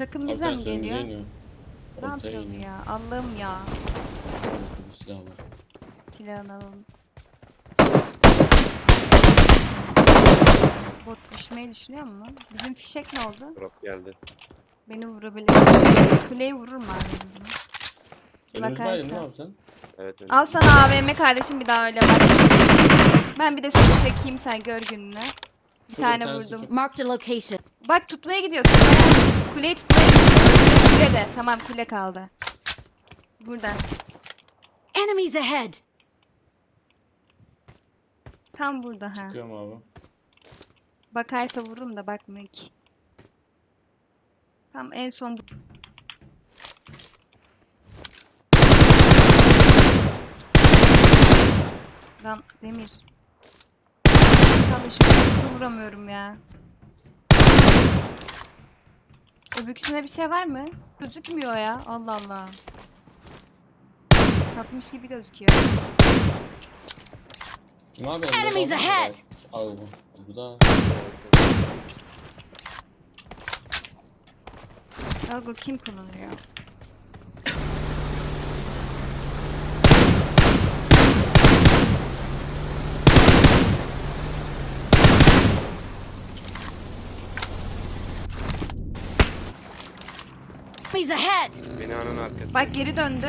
takım bize mi Arkadaşlar geliyor? Ne Ortaya yapıyorum ya? Allah'ım ya. Bir silah var. Silahını alalım. Bot düşmeyi düşünüyor mu? Bizim fişek ne oldu? Drop geldi. Beni vurabilir. Kuleyi vurur mu abi? Aydın ne yapacaksın? Evet. Al sana AVM kardeşim bir daha öyle bak. Ben bir de seni çekeyim sen gör gününü. Bir Şurada tane bir tanesi vurdum. çok- Marked a location. Bak tutmaya gidiyor. Tutmaya. Kuleyi gidiyor. Kule de. Tamam kule kaldı. Burada. Enemies ahead. Tam burada ha. Çıkıyorum abi. Bakarsa vururum da bakmıyor ki. Tam en son bu- Lan Demir. Tam kutu vuramıyorum ya. Öbüksünde bir şey var mı? Gözükmüyor ya. Allah Allah. Kapmış gibi gözüküyor. Kim abi? Enemies ahead. Al bu. Burada. Algo kim kullanıyor? Enemies ahead. Binanın arkası. Bak geri döndü.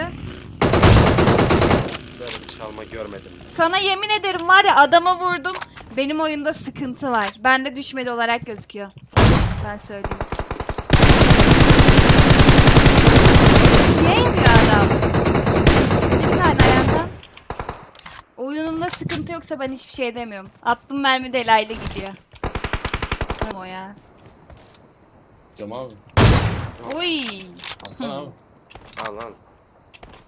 Böyle bir çalma görmedim. Sana yemin ederim var ya adama vurdum. Benim oyunda sıkıntı var. Bende düşmedi olarak gözüküyor. Ben söyleyeyim. Niye yemiyor adam? Bir tane. Oyunumda sıkıntı yoksa ben hiçbir şey demiyorum. Attım mermi delayla gidiyor. O ya. Cam abi. Oy. Alsana abi. Al al.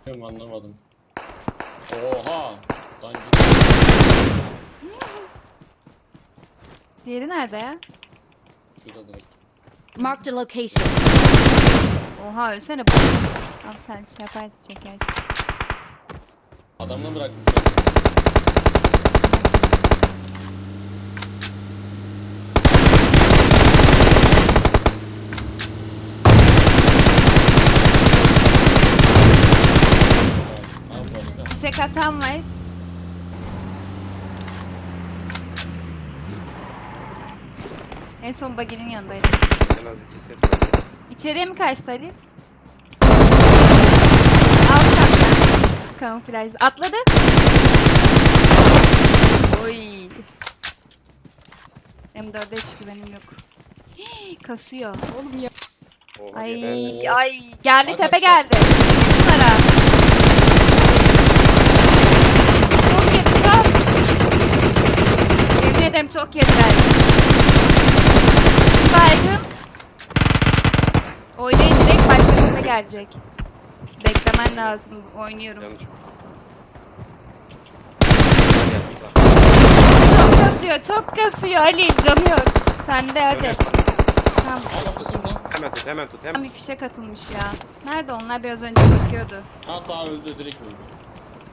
Bilmiyorum anlamadım. Oha. Lan git. Diğeri nerede ya? Şurada direkt. Marked a location. Oha ölsene bak. Al sen şey yaparsın çekersin. Adamla bırakmışlar. Abi var. En son baginin yanındaydı. En az iki ses var. İçeriye mi kaçtı Ali? Alt katta. Kamuflaj. Atladı. Oy. M4'e çıktı benim yok. Hii, Kasıyor. Oğlum ya. Oha, Ay ay. Geldi tepe geldi. Şunlara. Çok yedi çok. Ederim çok yediler. Baygın. Oynayın direkt başka tepe gelecek. Beklemen lazım. Oynuyorum. Çok. Kasıyor, çok kasıyor Ali. Canı yok. Sen de hadi. Tamam. Hemen tut hemen tut hemen. Bir fişek atılmış ya. Nerede onlar? Biraz önce bakıyordu. Ha sağ öldü direkt öldü.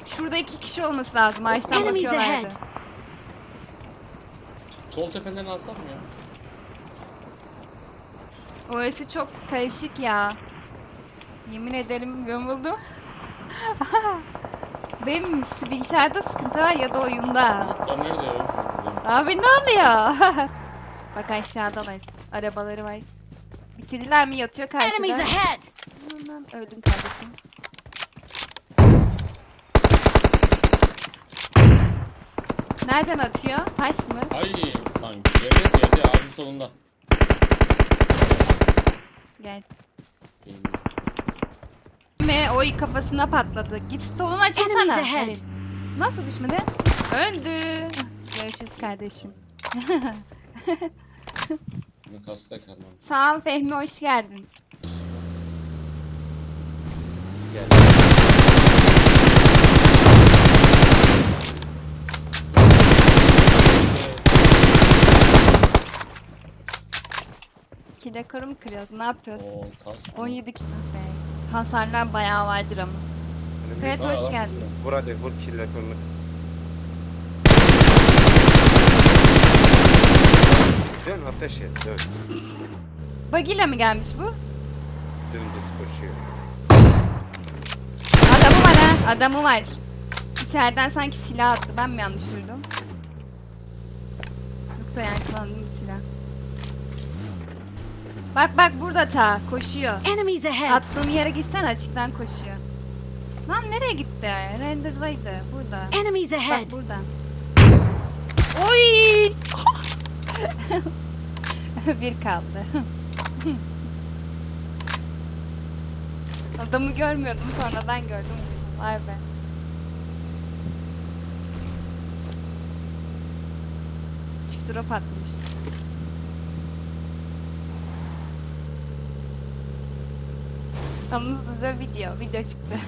Şurada iki kişi olması lazım. Ağaçtan bakıyorlardı. Ahead. Sol tepeden alsam mı ya? Orası çok karışık ya. Yemin ederim yoruldum. Benim bilgisayarda sıkıntı var ya da oyunda. Bulutlar nerede ya? Abi ne oluyor? Bak aşağıdalar. Arabaları var. Bitirdiler mi yatıyor Enemies karşıda. ahead. Aman, Öldüm kardeşim. Nereden atıyor? Taş mı? Ay lan yerde yerde ağacın solunda. Gel. Me oy kafasına patladı. Git solunu açılsana. Halil. Nasıl düşmedi? Öldü. Görüşürüz kardeşim. Da karmam. Sağ ol Fehmi hoş geldin. Geldi. İki rekoru mu kırıyoruz? Ne yapıyoruz? Oo kast. 17 kilo. Hasarlar bayağı vardır ama. Evet Aa, hoş geldin. Vur hadi vur kill rekorunu. Dön ateş et dön. Bagile mi gelmiş bu? Dümdüz koşuyor. Adamı var ha. Adamı var. İçeriden sanki silah attı. Ben mi yanlış duydum? Yoksa yani kullandığım bir silah. Bak bak burada ta. Koşuyor. Enemies ahead! Attığım yere gitsen açıktan koşuyor. Lan nereye gitti? Render'daydı. Burada. Enemies ahead! Bak burada. Oy! bir kaldı. Adamı görmüyordum sonradan gördüm. Vay be. Çift drop atmış. Yalnız size video, video çıktı.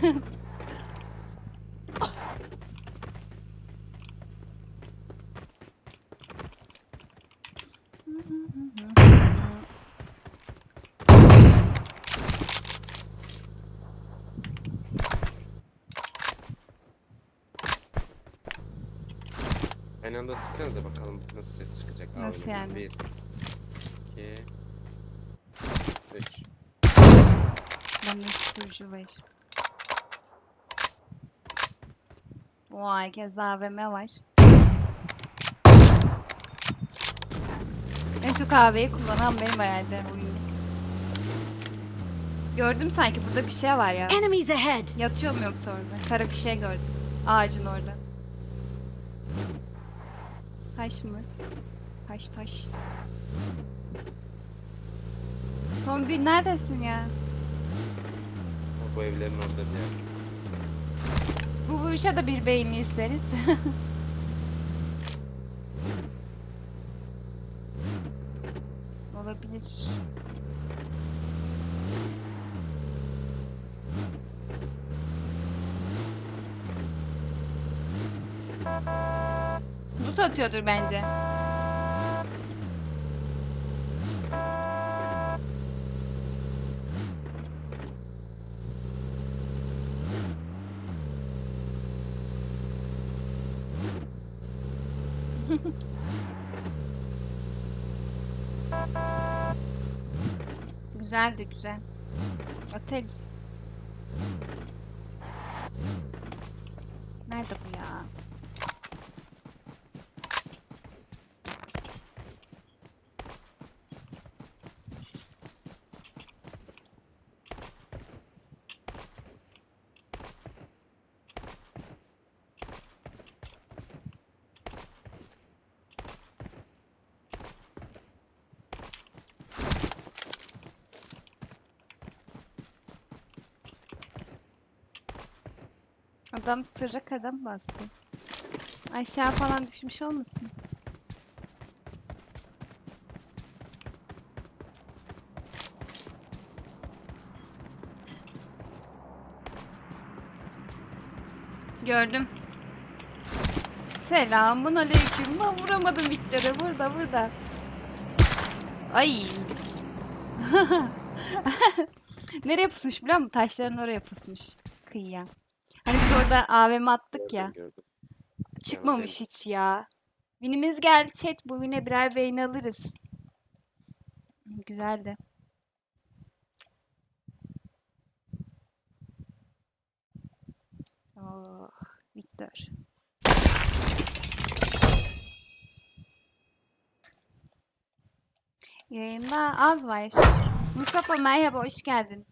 Aynı anda sıksanıza bakalım nasıl ses çıkacak. Nasıl yani? Bir, iki, üç. Sürücü var. Oo herkeste AVM var. En çok AV'yi kullanan benim herhalde oyunda. Gördüm sanki burada bir şey var ya. Enemies ahead! Yatıyor mu yoksa orada? Kara bir şey gördüm. Ağacın orada. Taş mı? Taş taş. Son bir neredesin ya? Bu evlerin orada bir yer. Bu vuruşa da bir beğeni isteriz. Olabilir. Loot atıyordur bence. Güzel de güzel. Atarız. Nerede bu ya? Adam sırra adam bastı. Aşağı falan düşmüş olmasın? Gördüm. Selamun aleyküm. Lan vuramadım Victor'ı. Burada burada. Ay. Nereye pusmuş biliyor musun? Taşların oraya pusmuş. Kıyıya. Hani biz orada AVM attık ya. Gördüm, gördüm. Çıkmamış hiç ya. Winimiz geldi chat. Bu win'e birer beğeni alırız. Güzeldi. Oh, Victor. Yayında az var. Mustafa merhaba hoş geldin.